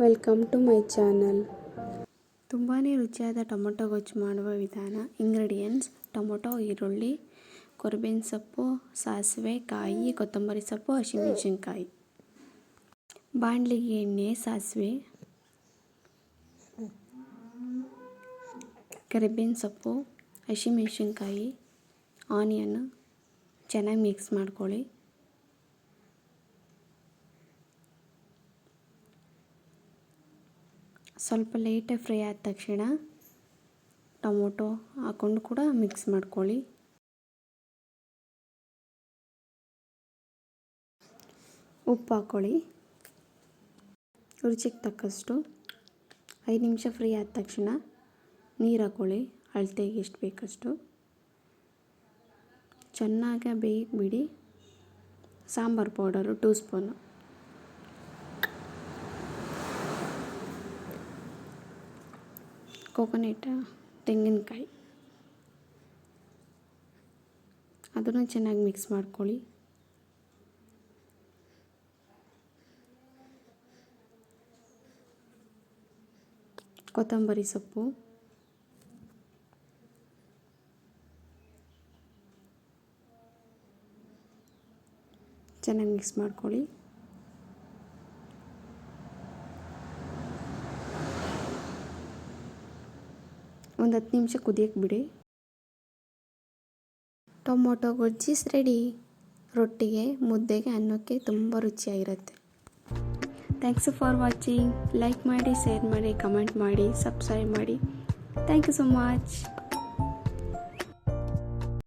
Welcome to my channel ತುಂಬಾ ರುಚಿಯಾದ tomato ಗೊಜ್ಜು ಮಾಡುವ ವಿಧಾನ ಇಂಗ್ರೀಡಿಯೆಂಟ್ಸ್ ಟೊಮೊಟೊ, ಈರುಳ್ಳಿ, ಕೊರಿಬೇವಿನ ಸೊಪ್ಪು, ಸಾಸಿವೆ, ಕಾಯಿ, ಕೊತ್ತಂಬರಿ ಸೊಪ್ಪು, ಹಸಿಮೆಣಸಿನ್ಕಾಯಿ. ಬಾಣಲಿಗೆ ಎಣ್ಣೆ, ಸಾಸಿವೆ, ಕರಿಬೇವಿನ ಸೊಪ್ಪು, ಹಸಿಮೆಣಸಿನ್ಕಾಯಿ ಆನಿಯನ್ ಚೆನ್ನಾಗಿ ಮಿಕ್ಸ್ ಮಾಡ್ಕೊಳ್ಳಿ. ಸ್ವಲ್ಪ ಲೈಟಾಗಿ ಫ್ರೈ ಆದ ತಕ್ಷಣ ಟೊಮೊಟೊ ಹಾಕ್ಕೊಂಡು ಕೂಡ ಮಿಕ್ಸ್ ಮಾಡ್ಕೊಳ್ಳಿ. ಉಪ್ಪು ಹಾಕ್ಕೊಳ್ಳಿ ರುಚಿಗೆ ತಕ್ಕಷ್ಟು ಐದು ನಿಮಿಷ ಫ್ರೈ ಆದ ತಕ್ಷಣ ನೀರು ಹಾಕ್ಕೊಳ್ಳಿ ಅಳತೆಗೆ ಎಷ್ಟು ಬೇಕಷ್ಟು. ಚೆನ್ನಾಗಿ ಬೇಯಕ್ಕೆ ಬಿಡಿ sambar powder two spoon coconut ತೆಂಗಿನಕಾಯಿ. ಅದನ್ನು ಚೆನ್ನಾಗಿ ಮಿಕ್ಸ್ ಮಾಡ್ಕೊಳ್ಳಿ. ಕೊತ್ತಂಬರಿ ಸೊಪ್ಪು. ಚೆನ್ನಾಗಿ ಮಿಕ್ಸ್ ಮಾಡ್ಕೊಳ್ಳಿ. ಒಂದು ಹತ್ತು ನಿಮಿಷ ಕುದಿಯಕ್ಕೆ ಬಿಡಿ. ಟೊಮೊಟೊ ಗೊಜ್ಜಿಸ್ ರೆಡಿ ರೊಟ್ಟಿಗೆ, ಮುದ್ದೆಗೆ ಅನ್ನಕ್ಕೆ ತುಂಬ ರುಚಿಯಾಗಿರುತ್ತೆ. ಥ್ಯಾಂಕ್ಸ್ ಫಾರ್ ವಾಚಿಂಗ್ ಲೈಕ್ ಮಾಡಿ ಶೇರ್ ಮಾಡಿ ಕಮೆಂಟ್ ಮಾಡಿ ಸಬ್ಸ್ಕ್ರೈಬ್ ಮಾಡಿ. Thank you so much